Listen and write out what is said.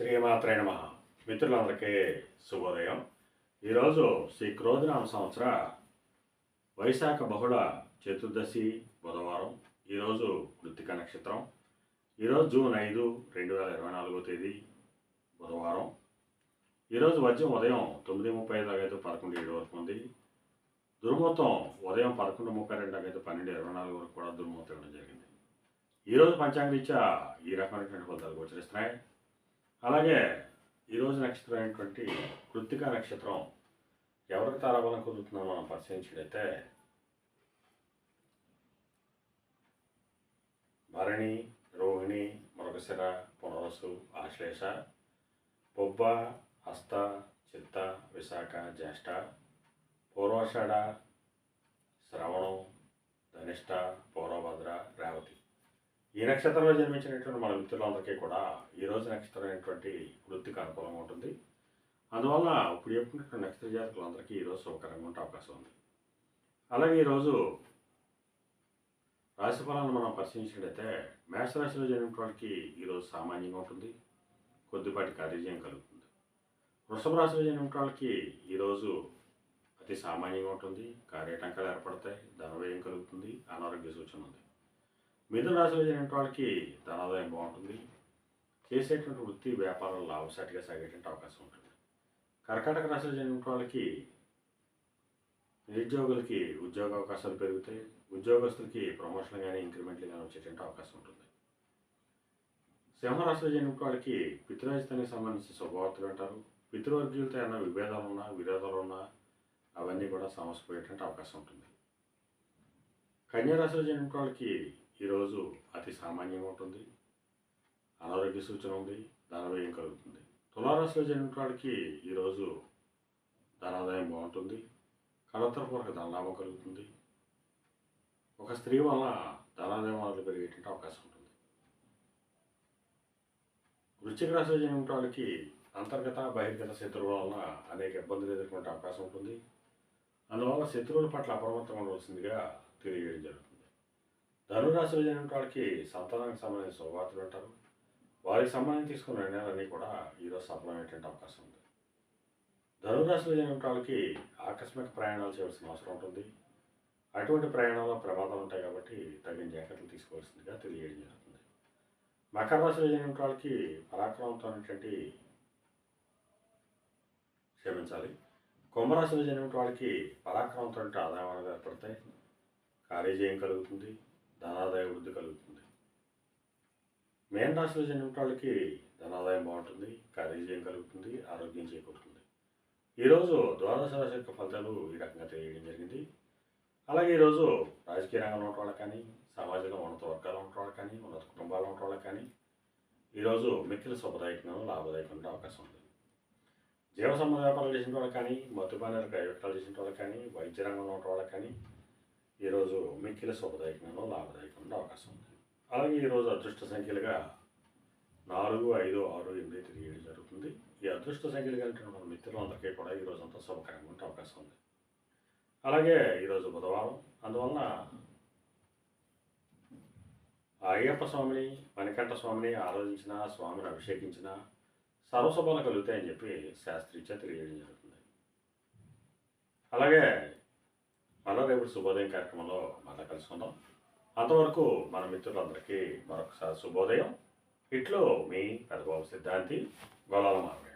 శ్రీమాత్రే నమ. మిత్రులందరికీ శుభోదయం. ఈరోజు శ్రీ క్రోధనామ సంవత్సర వైశాఖ బహుళ చతుర్దశి బుధవారం ఈరోజు కృత్తిక నక్షత్రం. ఈరోజు జూన్ ఐదు రెండు వేల ఇరవై నాలుగో తేదీ బుధవారం. ఈరోజు మధ్యం ఉదయం తొమ్మిది ముప్పై ఐదు అయితే పదకొండు ఏడు వరకు ఉంది. దుర్మూర్తం ఉదయం పదకొండు ముప్పై రెండు అయితే పన్నెండు ఇరవై నాలుగు వరకు కూడా దుర్ముహూర్తం ఇవ్వడం జరిగింది. ఈరోజు పంచాంగరీత్యా ఈ రకమైనటువంటి ఫలితాలు గోచరిస్తున్నాయి. అలాగే ఈరోజు నక్షత్రం అయినటువంటి కృత్తిక నక్షత్రం ఎవరికి తారాబలం కుదురుతుందో మనం పరిశీలించినట్లయితే భరణి రోహిణి మృగశిర పునరసు ఆశ్లేష బొబ్బ హస్త చిత్త విశాఖ జ్యేష్ఠ పూర్వాషాఢ శ్రవణం ధనిష్ట పూర్వభద్ర ఈ నక్షత్రంలో జన్మించినటువంటి మన మిత్రులందరికీ కూడా ఈరోజు నక్షత్రం అయినటువంటి వృత్తికి అనుకూలంగా ఉంటుంది. అందువల్ల ఇప్పుడు చెప్పుకున్నటువంటి నక్షత్ర జాతకులందరికీ ఈరోజు శుభకరంగా ఉండే అవకాశం ఉంది. అలాగే ఈరోజు రాశి ఫలాలను మనం పరిశీలించినట్లయితే మేషరాశిలో జన్మిన వాళ్ళకి ఈరోజు సామాన్యంగా ఉంటుంది. కొద్దిపాటి కార్యజయం కలుగుతుంది. వృషభ రాశిలో జన్మిన వాళ్ళకి ఈరోజు అతి సామాన్యంగా ఉంటుంది. కార్యటంకాలు ఏర్పడతాయి. ధనవ్యయం కలుగుతుంది. అనారోగ్య సూచన ఉంది. మిథున రాశిలో జరిగిన వాళ్ళకి ధనాదాయం బాగుంటుంది. చేసేటువంటి వృత్తి వ్యాపారాలు లాభసాటిగా సాగేటువంటి అవకాశం ఉంటుంది. కర్కాటక రాశిలో జరిగిన వాళ్ళకి నిరుద్యోగులకి ఉద్యోగ అవకాశాలు పెరుగుతాయి. ఉద్యోగస్తులకి ప్రమోషన్ కానీ ఇంక్రిమెంట్లు కానీ వచ్చేటువంటి అవకాశం ఉంటుంది. సింహరాశిలో జరిగిన వాళ్ళకి పితృరాజితానికి సంబంధించిన శుభవార్తలు అంటారు. పితృవర్గీయులతో ఏమైనా విభేదాలు ఉన్నా విరోధాలు ఉన్నా అవన్నీ కూడా సమస్యపోయేటువంటి అవకాశం ఉంటుంది. కన్యారాశిలో జరిగిన వాళ్ళకి ఈరోజు అతి సామాన్యంగా ఉంటుంది అనారోగ్య సూచన ఉంది ధనవ్యయం కలుగుతుంది. తులారాశిలో జరిగిన వాడికి ఈరోజు ధనాదాయం బాగుంటుంది. కలతరపూర్వక ధనలాభం కలుగుతుంది. ఒక స్త్రీ వల్ల ధనాదాయం వల్ల పెరిగేటువంటి అవకాశం ఉంటుంది. వృశ్చిక రాశిలో జరిగిన వాళ్ళకి అంతర్గత బహిర్గత శత్రువుల వల్ల అనేక ఇబ్బందులు ఎదుర్కొనే అవకాశం ఉంటుంది. అందువల్ల శత్రువుల పట్ల అప్రమత్తంగా ఉండవలసిందిగా తెలియజేయడం జరుగుతుంది. ధనురాశి జరిగిన వాళ్ళకి సంతానానికి సంబంధించిన శుభవార్తలు అంటారు వారికి సంబంధించి తీసుకున్న నిర్ణయాలన్నీ కూడా ఈరోజు సఫలమైనటువంటి అవకాశం ఉంది. ధనురాశిలో జరిగిన వాళ్ళకి ఆకస్మిక ప్రయాణాలు చేయవలసిన అవసరం ఉంటుంది. అటువంటి ప్రయాణంలో ప్రమాదాలు ఉంటాయి కాబట్టి తగిన జాగ్రత్తలు తీసుకోవాల్సిందిగా తెలియజేయడం జరుగుతుంది. మకర రాశిలో జరిగిన వాళ్ళకి పరాక్రమంతో ఉన్నటువంటి క్షమించాలి. కుంభరాశిలో జరిగిన వాళ్ళకి పరాక్రమంతో ఆదాయం అనేది ఏర్పడతాయి. కార్యజయం కలుగుతుంది. ధనాదాయ వృద్ధి కలుగుతుంది. మేన్ రాశిలో జన్మిన వాళ్ళకి ధనాదాయం బాగుంటుంది కార్యజయం కలుగుతుంది ఆరోగ్యం చేకూరుతుంది. ఈరోజు ద్వాదశ రాశి యొక్క ఫలితాలు ఈ రకంగా తెలియడం జరిగింది. అలాగే ఈరోజు రాజకీయ రంగంలో ఉన్న వాళ్ళకి కానీ సమాజంలో ఉన్నత వర్గాలు ఉన్న వాళ్ళకి కానీ ఉన్నత కుటుంబాలు ఉన్న వాళ్ళకి కానీ ఈరోజు మిక్కిలి శుభదాయకంగా ఉండే అవకాశం ఉంది. జీవ సంబంధ వ్యాపారాలు చేసిన వాళ్ళకి కానీ మత్తుపానీలు వ్యక్తాలు చేసిన వాళ్ళకి కానీ వైద్య రంగంలో ఉన్న వాళ్ళకి కానీ ఈరోజు మిక్కిల లాభదాయకం ఉండే అవకాశం ఉంది. అలాగే ఈరోజు అదృష్ట సంఖ్యలుగా నాలుగు ఐదు ఆరు ఎనిమిది తిరిగేయడం జరుగుతుంది. ఈ అదృష్ట సంఖ్యలు కలిగిన మన మిత్రులందరికీ కూడా ఈరోజు అంతా శుభకరంగా ఉండే అవకాశం ఉంది. అలాగే ఈరోజు బుధవారం అందువలన అయ్యప్ప స్వామిని మణికంఠ స్వామిని ఆరాధించిన స్వామిని అభిషేకించిన సర్వశుభాలు కలుగుతాయని చెప్పి శాస్త్రీచ తెలియజేయడం జరుగుతుంది. అలాగే మళ్ళా రేపు శుభోదయం కార్యక్రమంలో మళ్ళీ కలుసుకుందాం. అంతవరకు మన మిత్రులందరికీ మరొకసారి శుభోదయం. ఇట్లో మీ పెద్దబాబు సిద్ధాంతి గొలాల మారవి